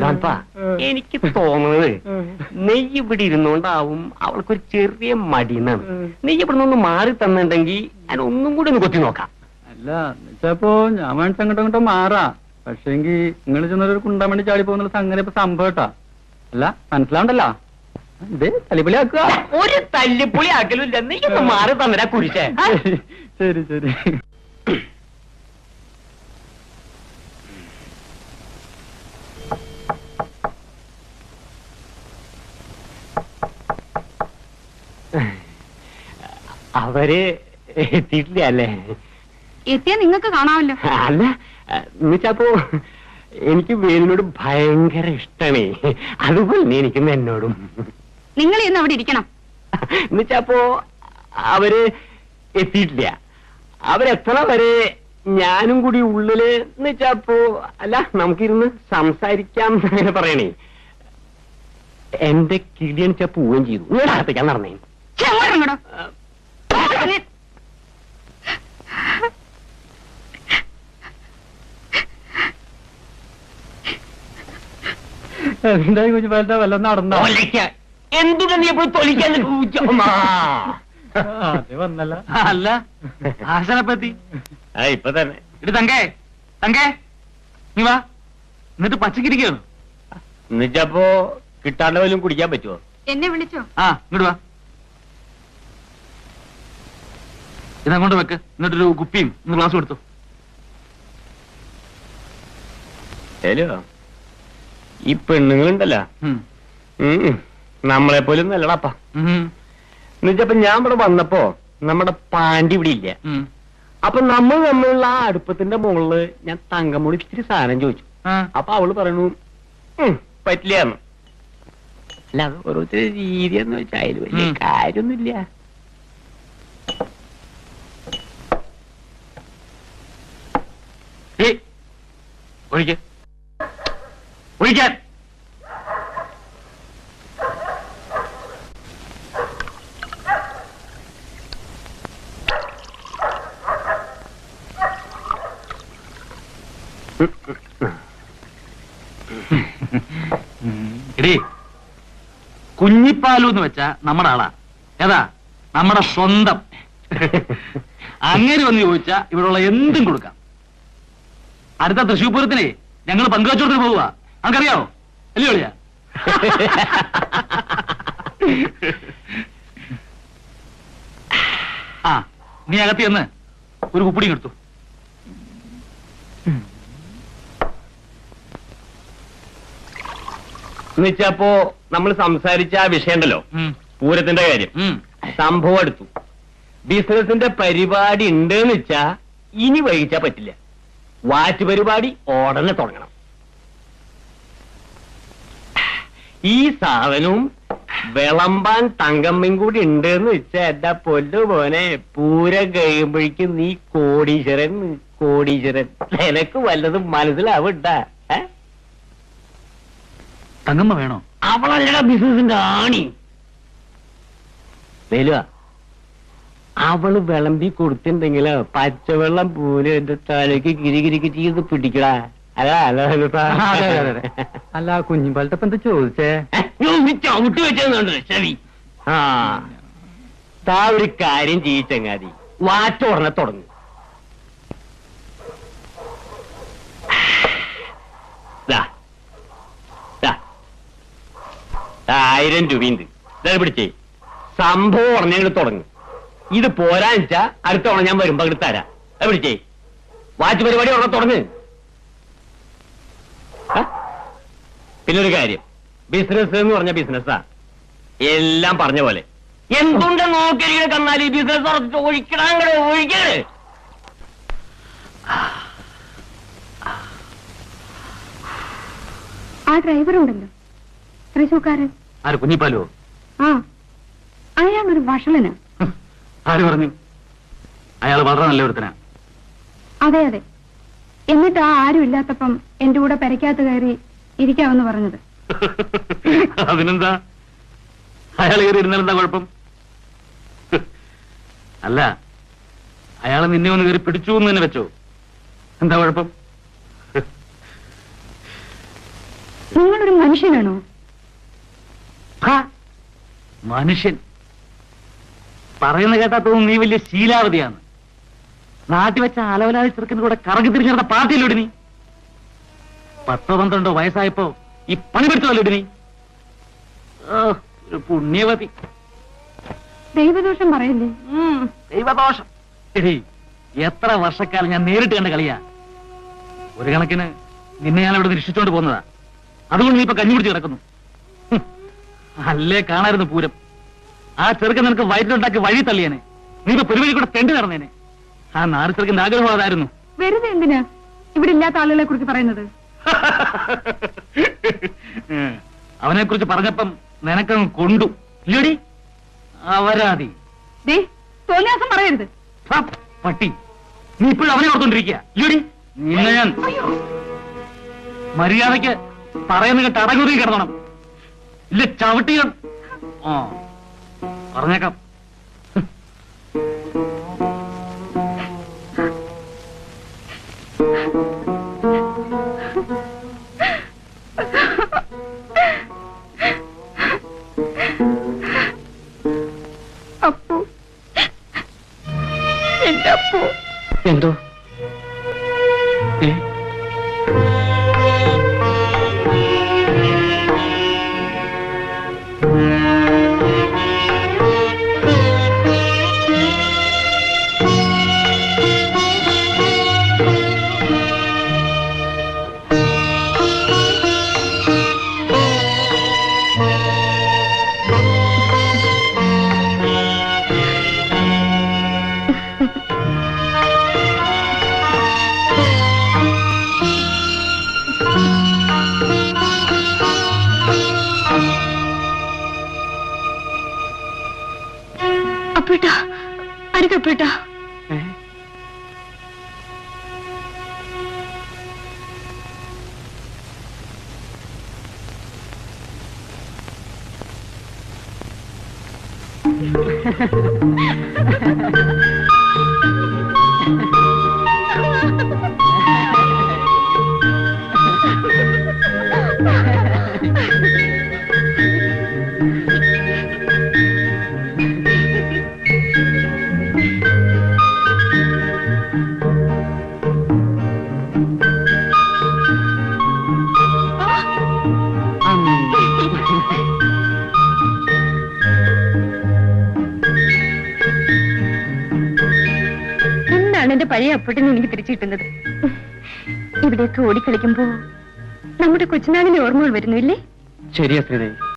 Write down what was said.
ലാൽപ്പാ, എനിക്ക് തോന്നുന്നത് നെയ്യ് ഇവിടെ ഇരുന്നോണ്ടാവും അവൾക്കൊരു ചെറിയ മടിയെന്നാണ് നെയ്യ് ഇവിടെ നിന്ന് മാറി തന്നിട്ടുണ്ടെങ്കിൽ ഞാൻ ഒന്നും കൂടി ഒന്ന് കൊത്തി നോക്കാം. അല്ല എന്നുവെച്ചപ്പോ ഞാൻ വേണ്ടി അങ്ങോട്ടും ഇങ്ങോട്ടും മാറാ. പക്ഷേങ്കി നിങ്ങൾ ചെന്നൊരു കുണ്ടാൻ വേണ്ടി ചാടി പോകുന്ന സംഗതി ഇപ്പൊ സംഭവട്ടാ. അല്ല മനസ്സിലാവണ്ടല്ലോ? ഇത് ആക്കുക ഒരു തല്ലിപ്പൊളി ആക്കലും ഇല്ല. നീ ഒന്ന് മാറി തന്നിരാ കുരിശേ. ശരി ശരി. അവർ എത്തിയിട്ടില്ല അല്ലേ? എത്തിയാ നിങ്ങൾക്ക് കാണാമല്ലോ. അല്ല എന്നുവെച്ചപ്പോ എനിക്ക് വേലിനോട് ഭയങ്കര ഇഷ്ടമേ അതുപോലെ എനിക്ക് എന്നോടും. നിങ്ങൾ ഇന്ന് അവിടെ ഇരിക്കണം. എന്നുവെച്ചപ്പോ അവർ എത്തിയിട്ടില്ല. അവരെത്ര വരെ ഞാനും കൂടി ഉള്ളിൽ എന്നുവെച്ചപ്പോ അല്ല നമുക്കിരുന്ന് സംസാരിക്കാം അങ്ങനെ പറയണേ. എന്റെ കിടിയൻ ചപ്പ് പോവുകയും ചെയ്തു. നിങ്ങളുടെ അകത്തേക്കാൻ നടന്നേ ഛെ, അങ്ങോട്ട് ഇങ്ങോട്ടോ. എന്തായി കുഞ്ഞുപാലത്തെ വല്ല നടന്നോ? എന്തിനാ നീ പോയി തൊലിക്കാൻ അത് വന്നല്ല. അല്ല ആശാനപ്പത്തി. ഇപ്പൊ തന്നെ. ഇത് തങ്കേ തങ്കേ നീ വാ. എന്നിട്ട് പച്ചക്കിരിക്കുന്നു എന്നിട്ടപ്പോ കിട്ടാണ്ട് പോലും കുടിക്കാൻ പറ്റുമോ എന്നെ വിളിച്ചോ? ആ ഇങ്ങോട്ട് വാ. ഇതങ്ങോട്ട് വെക്ക്. എന്നിട്ടൊരു കുപ്പിയും ഒന്ന് ഗ്ലാസ് കൊടുത്തു ഹലോ ഈ പെണ്ണുങ്ങളുണ്ടല്ലോ. നമ്മളെ പോലും നല്ലടാപ്പ എന്നുവെച്ചപ്പ ഞാൻ ഇവിടെ വന്നപ്പോ നമ്മുടെ പാണ്ടി ഇവിടെ ഇല്ല. അപ്പൊ നമ്മൾ തമ്മിലുള്ള ആ അടുപ്പത്തിന്റെ മുകളിൽ ഞാൻ തങ്കമോളി ഇച്ചിരി സാധനം ചോദിച്ചു. അപ്പൊ അവൾ പറയണു "ഉം, പറ്റില്ല എന്ന് അല്ല അത് ഓരോരുത്തരുടെ രീതി എന്ന് വെച്ചാൽ അതിൽ വലിയ കാര്യൊന്നുമില്ല ഒഴിക്ക്. ഒഴിക്കാൻ എടീ കുഞ്ഞിപ്പാലു എന്ന് വെച്ചാ നമ്മുടെ ആളാ. ഏതാ? നമ്മുടെ സ്വന്തം. അങ്ങനെ വന്ന് ചോദിച്ചാ ഇവിടെയുള്ള എന്തും കൊടുക്കാം. അടുത്ത തൃശ്ശൂർ പൂരത്തിനെ ഞങ്ങൾ പങ്കുവച്ചോടത്തിന് പോവുക. നമുക്കറിയാവോ അല്ലേ ഒളിയാ ആ നീ അകത്തി ചെന്ന് ഒരു കുപ്പിടി എടുത്തു. എന്നുവെച്ചപ്പോ നമ്മൾ സംസാരിച്ച ആ വിഷയം ഉണ്ടല്ലോ? പൂരത്തിന്റെ കാര്യം. സംഭവം എടുത്തു. ബിസിനസിന്റെ പരിപാടി ഉണ്ട് എന്ന് വെച്ചാ ഇനി വൈകിച്ചാ പറ്റില്ല. വാറ്റ് പരിപാടി ഉടനെ തുടങ്ങണം. ഈ സാധനവും വിളമ്പാൻ തങ്കമ്മയും കൂടി ഉണ്ട് എന്ന് വെച്ചാ എന്റെ പൊല്ലു പോനെ പൂരം കഴിയുമ്പോഴേക്കും നീ കോടീശ്വരൻ കോടീശ്വരൻ. നിനക്ക് വല്ലതും മനസ്സിലാവണ്ട? തങ്കമ്മ വേണോ? അവളല്ലടാ ബിസിനസിന്റെ ആണി. വേലുവ അവൾ വിളമ്പി കൊടുത്തിട്ടുണ്ടെങ്കിലോ പച്ചവെള്ളം പോലെ എന്റെ തലയ്ക്ക് കിരികിരിക്ക് ചെയ്ത് പിടിക്കടാ. അല്ല അതെ, അതെ. അല്ല കുഞ്ഞുപാലത്തെ ഇപ്പൊ എന്താ ചോദിച്ചേ? ചവിട്ട് വെച്ചതുണ്ട് ശരി ആ. താ ഒരു കാര്യം ചെയ്യിച്ചങ്ങാതി വാറ്റോടനെ തുടങ്ങി. ആയിരം രൂപയുണ്ട്. ഇതാ പിടിച്ചേ. സംഭവം ഉടനെ തുടങ്ങും. ഇത് പോരാ വെച്ചാ അടുത്ത തവണ ഞാൻ വരുമ്പോ അങ്ങോട്ട് തരാം. പിടിച്ചേ. വാച്ച് പരിപാടി ഉടനെ തുടങ്ങ്. പിന്നെ ഒരു കാര്യം. ബിസിനസ് എന്ന് പറഞ്ഞ ബിസിനസ്സാ എല്ലാം പറഞ്ഞ പോലെ. എന്തുണ്ട് നോക്കിയിരിക്കണ കന്നാലി? ബിസിനസ് ഒഴിക്കണേ ഒഴിക്കണേ ആ ഡ്രൈവർ ഉണ്ടല്ലോ. തൃശൂക്കാരൻ ആര് കുഞ്ഞിപ്പാലോ ആ. അയാൾ ഒരു വഷളന് ആര് പറഞ്ഞു? അയാൾ വളരെ നല്ല ഒരുത്തനാ. അതെ അതെ. എന്നിട്ട് ആ ആരും ഇല്ലാത്തപ്പം എന്റെ കൂടെ പെരയ്ക്കകത്ത് കയറി ഇരിക്കാമെന്ന് പറഞ്ഞത്. അതിനെന്താ? അയാൾ കയറി ഇരുന്നാലെന്താ കുഴപ്പം? അല്ല അയാൾ നിന്നെ ഒന്ന് കയറി പിടിച്ചു എന്ന് തന്നെ വെച്ചോ. എന്താ കുഴപ്പം? നിങ്ങളൊരു മനുഷ്യനാണോ? മനുഷ്യൻ. പറയുന്ന കേട്ടാ തോന്നുന്നു നീ വലിയ ശീലാവതിയാണ് നാട്ടിൽ വെച്ച അലവലാതി ചെറുക്കിന് കൂടെ കറങ്ങി തിരിഞ്ഞ പാർട്ടിയിലൂടെ നീ. പത്തോ പന്ത്രണ്ടോ വയസ്സായപ്പോ ഈ പണി പിടിച്ചതല്ലോ നീ ഓ, ഒരു പുണ്യവതി. ദൈവദോഷം പറയല്ലേ? ദൈവദോഷം. എടീ, എത്ര വർഷക്കാലം ഞാൻ നേരിട്ട് കണ്ട കളിയാ. ഒരു കണക്കിന് നിന്നെ ഞാൻ ഇവിടെ രക്ഷിച്ചോണ്ട് പോകുന്നതാ അതുകൊണ്ട് നീ ഇപ്പൊ കഞ്ഞി പിടിച്ച് കിടക്കുന്നു. അല്ലേ കാണായിരുന്നു പൂരം. ആ ചെറുക്കൻ നിനക്ക് വയറ്റിലുണ്ടാക്കി വഴി തള്ളിയേനെ. നീ ഇപ്പൊ പെരുവഴി കൂടെ തെണ്ടി നടന്നേനെ. ആ നാല് ചെറുക്കന്റെ ആഗ്രഹം അതായിരുന്നു. വെറുതെ എന്തിനാ? ഇവിടെ ഇല്ലാത്ത ആളുകളെ കുറിച്ച് പറയുന്നത്. അവനെ കുറിച്ച് പറഞ്ഞപ്പം നിനക്കങ്ങ് കൊണ്ടു. ഇല്ലടി. അവരാതി. തോന്നിയാസം പറയരുത്. പട്ടി. നീ ഇപ്പോഴും അവനെ ഓർത്തോണ്ടിരിക്കുക ഇല്ലടി. നിന്നെ ഞാൻ മര്യാദയ്ക്ക് പറയുന്ന കേട്ട് അടങ്ങുതി കിടന്നണം. ഇല്ല ചവിട്ടിയ ആ പറഞ്ഞേക്കാം. എന്തോ? ഏ? അരുതപ്പേട്ടാ ഏ? എന്താണ് എന്റെ പഴയ അപ്പൂട്ടിനെ എനിക്ക് തിരിച്ചു കിട്ടുന്നത്. ഇവിടെയൊക്കെ ഓടിക്കളിക്കുമ്പോ നമ്മുടെ കൊച്ചുനാളിന്റെ ഓർമ്മകൾ വരുന്നു ഇല്ലേ? ശരിയാ ശ്രീദേവി.